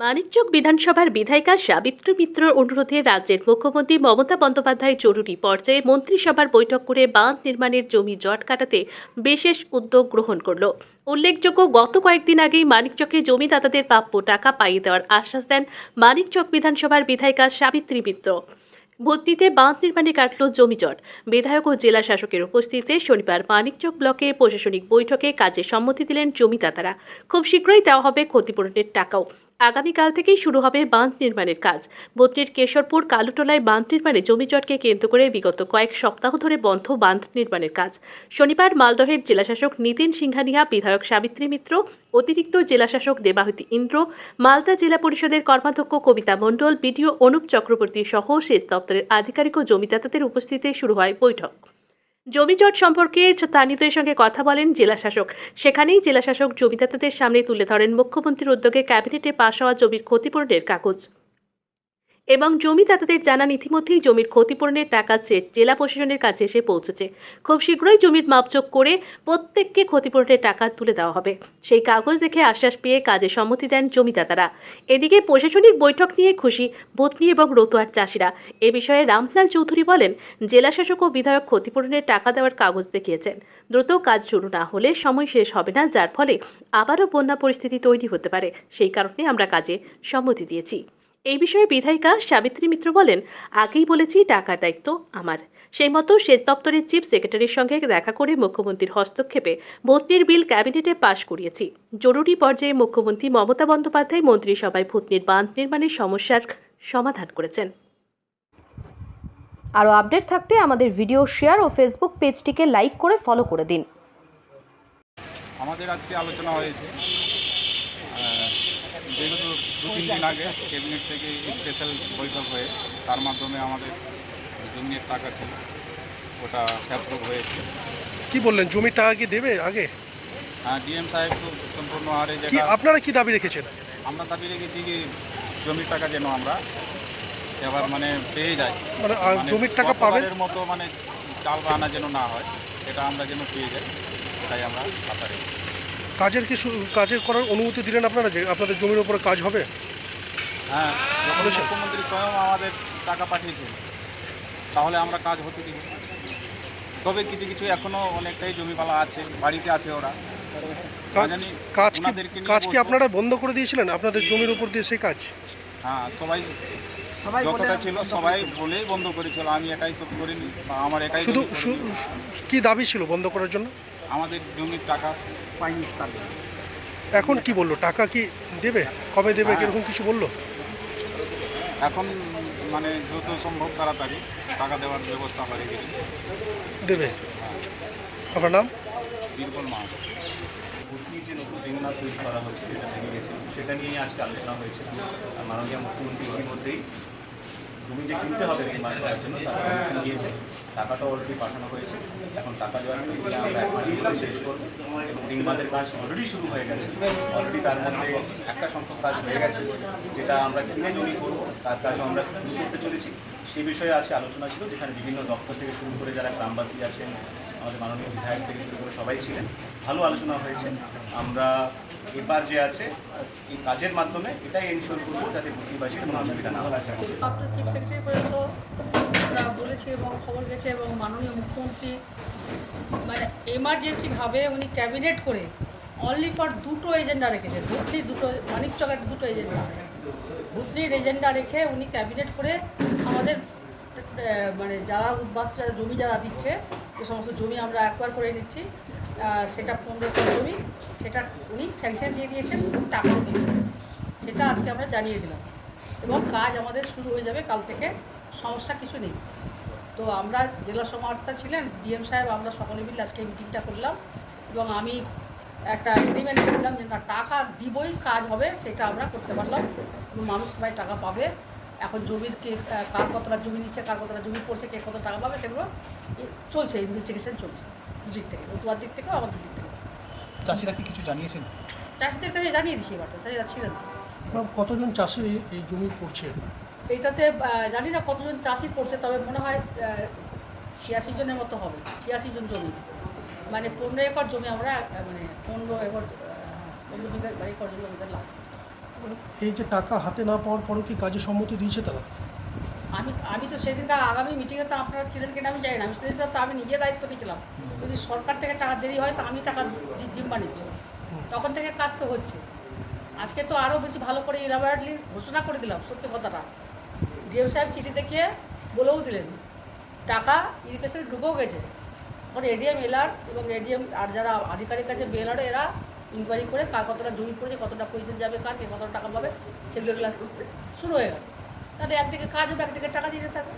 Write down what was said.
মানিকচক বিধানসভার বিধায়িকা সাবিত্রী মিত্রর অনুরোধে রাজ্যের মুখ্যমন্ত্রী মমতা বন্দ্যোপাধ্যায় জরুরি পর্যায়ে মন্ত্রিসভার বৈঠক করে বাঁধ নির্মাণের জমি জট কাটাতে বিশেষ উদ্যোগ গ্রহণ করল। উল্লেখযোগ্য, গত কয়েকদিন আগেই মানিকচকে জমিদাতাদের প্রাপ্য টাকা পাইয়ে দেওয়ার আশ্বাস দেন মানিকচক বিধানসভার বিধায়িকা সাবিত্রী মিত্র। ভূতনিতে বাঁধ নির্মাণে কাটল জমিজট বিধায়ক ও জেলা শাসকের উপস্থিতিতে শনিবার মানিকচক ব্লকে প্রশাসনিক বৈঠকে কাজে সম্মতি দিলেন জমিদাতারা। খুব শীঘ্রই দেওয়া হবে ক্ষতিপূরণের টাকাও। আগামীকাল থেকেই শুরু হবে বাঁধ নির্মাণের কাজ। বত্রির কেশরপুর কালুটোলায় বাঁধ নির্মাণে জমিজটকে কেন্দ্র করে বিগত কয়েক সপ্তাহ ধরে বন্ধ বাঁধ নির্মাণের কাজ। শনিবার মালদহের জেলাশাসক নিতিন সিংহানিয়া, বিধায়ক সাবিত্রী মিত্র, অতিরিক্ত জেলাশাসক দেবাহুতি ইন্দ্র, মালদা জেলা পরিষদের কর্মাধ্যক্ষ কবিতা মণ্ডল, বিডিও অনুপ চক্রবর্তী সহ সেচ দপ্তরের আধিকারিক ও জমিদাতাদের উপস্থিতিতে শুরু হয় বৈঠক। জমিজট সম্পর্কে স্থানীয়দের সঙ্গে কথা বলেন জেলাশাসক। সেখানেই জেলাশাসক জমিদাতাদের সামনে তুলে ধরেন মুখ্যমন্ত্রীর উদ্যোগে ক্যাবিনেটে পাশ হওয়া জমির ক্ষতিপূরণের কাগজ। এবং জমিদাতাদের জানান, ইতিমধ্যেই জমির ক্ষতিপূরণের টাকা চেক জেলা প্রশাসনের কাছে এসে পৌঁছেছে। খুব শীঘ্রই জমির মাপযোগ করে প্রত্যেককে ক্ষতিপূরণের টাকা তুলে দেওয়া হবে। সেই কাগজ দেখে আশ্বাস পেয়ে কাজে সম্মতি দেন জমিদাতারা এদিকে প্রশাসনিক বৈঠক নিয়ে খুশি ভূতনি এবং রতুয়ার চাষিরা। এ বিষয়ে রামলাল চৌধুরী বলেন জেলাশাসক ও বিধায়ক ক্ষতিপূরণের টাকা দেওয়ার কাগজ দেখিয়েছেন। দ্রুত কাজ শুরু না হলে সময় শেষ হবে না, যার ফলে আবারও বন্যা পরিস্থিতি তৈরি হতে পারে। সেই কারণে আমরা কাজে সম্মতি দিয়েছি। এই বিষয়ে বিধায়িকা সাবিত্রী মিত্র বলেন আগেই বলেছি টাকার দায়িত্ব আমার। সেই মতো সেচ দপ্তরের চিফ সেক্রেটারির সঙ্গে দেখা করে মুখ্যমন্ত্রীর হস্তক্ষেপে ভূতনির বিল ক্যাবিনেটে পাশ করিয়েছি। জরুরি পর্যায়ে মুখ্যমন্ত্রী মমতা বন্দ্যোপাধ্যায় মন্ত্রিসভায় ভূতনির বাঁধ নির্মাণের সমস্যার সমাধান করেছেন। আরও আপডেট থাকতে আমাদের ভিডিও শেয়ার ও ফেসবুক পেজটিকে লাইক করে ফলো করে দিন। আমাদের আজকে আলোচনা হয়েছে যেহেতু দু তিন দিন আগে ক্যাবিনেট থেকে স্পেশাল বৈঠক হয়ে তার মাধ্যমে আমাদের জমির টাকা ছিল ওটা অ্যাপ্রুভ হয়েছে। কি বললেন জমির টাকা কি দেবে আগে? হ্যাঁ ডিএম সাহেব তো সম্পূর্ণ হারে কি যেটা আপনারা কি দাবি রেখেছেন? আমরা দাবি রেখেছি কি জমির টাকা যেন আমরা এবার মানে পেয়ে যাই। মানে আহ, মানে জমির টাকা পাবেন? গতবারের মতো মানে চাল বানা যেন না হয় এটা আমরা যেন পেয়ে যাই এটাই আমরা আশা রেখেছি। কাজের কি কাজের করার অনুমতি দিলেন আপনারা যে আপনাদের জমির উপরে কাজ হবে? হ্যাঁ? মুখ্যমন্ত্রী স্বয়ং আমাদের টাকা পাঠিয়েছে তাহলে আমরা কাজ হতে দিব। তবে কিছু কিছু এখনও অনেকটাই জমিপালা আছে বাড়িতে আছে ওরা। কাজ কি কাজ কি আপনারা বন্ধ করে দিয়েছিলেন? আপনাদের জমির উপর দিয়ে সেই কাজ? হ্যাঁ সবাই যতটা ছিল সবাই বলেই বন্ধ করেছিল। আমি একাই তো করিনি আমার একাই শুধু কি দাবি ছিল বন্ধ করার জন্য? আমাদের জমির টাকা পাইনি তার এখন কি বলল? টাকা কি দেবে? কবে দেবে? হ্যাঁ। এরকম কিছু বলল? এখন মানে যত সম্ভব তাড়াতাড়ি টাকা দেওয়ার ব্যবস্থা হয়ে গেছে। দেবে? আপনার নাম? বীরবল মাস যে নতুন তৈরি করা হচ্ছে যেটা ভেঙে গেছে। সেটা নিয়েই আজকে আলোচনা হয়েছে। আর মাননীয় মুখ্যমন্ত্রী ইতিমধ্যেই জমি যে কিনতে হবে রিংমার্ক করার জন্য তার পারমিশন দিয়েছে টাকাটাও অলরেডি পাঠানো হয়েছে। এখন টাকা দেওয়ার প্রক্রিয়া আমরা এক মধ্যে শেষ করব এবং রিংমার্কের কাজ অলরেডি শুরু হয়ে গেছে। অলরেডি তার মধ্যে একটা সংখ্যক কাজ হয়ে গেছে যেটা আমরা কিনে জমি করব তার কাজও আমরা শুরু করতে চলেছি। সেই বিষয়ে আছে আলোচনা ছিল যেখানে বিভিন্ন দপ্তর থেকে শুরু করে যারা গ্রামবাসী আছেন আমাদের মাননীয় বিধায়ক থেকে শুরু করে সবাই ছিলেন। ভালো আলোচনা হয়েছে। আমরা এবার যে আছে, এই কাজের মাধ্যমে এটাই এনশোর করব যাতে ভর্তিবাসীর কোনো অসুবিধা না হয়। চিফ বলেছি এবং খবর গেছে এবং মাননীয় মুখ্যমন্ত্রী মানে এমার্জেন্সিভাবে উনি ক্যাবিনেট করে অনলি ফর দুটো এজেন্ডা রেখেছেন। ভুতনির দুটো, মানিক চকের দুটো এজেন্ডা ভুতনির এজেন্ডা রেখে উনি ক্যাবিনেট করে আমাদের মানে যারা উদ্বাস যারা জমি যারা দিচ্ছে, যে সমস্ত জমি আমরা একবার করে নিচ্ছি সেটা পনেরো একর জমি, সেটা উনি স্যাংশন দিয়ে দিয়েছেন টাকাও দিয়েছেন। সেটা আজকে আমরা জানিয়ে দিলাম। এবং কাজ আমাদের শুরু হয়ে যাবে কাল থেকে, সমস্যা কিছু নেই। তো আমরা জেলা সমাহর্তা ছিলেন, ডিএম সাহেব, আমরা সকলে মিলে আজকে মিটিংটা করলাম। এবং আমি একটা এগ্রিমেন্ট করেছিলাম যে না, টাকা দিবই কাজ হবে, সেটা আমরা করতে পারলাম। এবং মানুষ সবাই টাকা পাবে। এখন জমির কে, কার কতটা জমি নিচ্ছে, কার কতটা জমি পড়ছে, কে কত টাকা পাবে, সেগুলো চলছে ইনভেস্টিগেশন চলছে। দিক থেকে রতুয়ার দিক থেকেও আমাদের দিক থেকে চাষিরা কি কিছু জানিয়েছেন? চাষিদের কাছে জানিয়ে দিচ্ছি এবার চাষিরা ছিলেন কতজন চাষি এই- জমি পড়ছে এইটাতে জানি না কতজন চাষি করছে তবে মনে হয় ছিয়াশি জনের মতো হবে ছিয়াশি জন জমি। মানে পনেরো একর জমি আমরা মানে পনেরো একর পনেরো বিঘা একর জমি আমাদের লাভ। এই যে টাকা হাতে না পাওয়ার পরেও কি কাজে সম্মতি দিয়েছে তারা? আমি আমি তো সেদিনটা আগামী মিটিংয়ে তো আপনারা ছিলেন কিনা আমি জানি না। আমি সেদিনটা তো আমি নিজে দায়িত্ব নিয়েছিলাম। যদি সরকার থেকে টাকা দেরি হয় তো আমি টাকা জিম্মা নিচ্ছি তখন থেকে কাজ তো হচ্ছে। আজকে তো আরও বেশি ভালো করে ইলাবারেটলি ঘোষণা করে দিলাম, সত্যি কথাটা। ডিএম সাহেব চিঠি দেখিয়ে বলেও দিলেন, টাকা ইরিগেশনে ঢুকেও গেছে। এখন A D M L R এবং এডিএম আর যারা আধিকারিক আছে বেলারে এরা ইনকোয়ারি করে কার কতটা জমি পড়েছে, কতটা পয়সা যাবে কার কে কতটা টাকা পাবে, সেগুলো শুরু হয়ে গেল। তাহলে একদিকে কাজ হবে একদিকে টাকা দিতে থাকে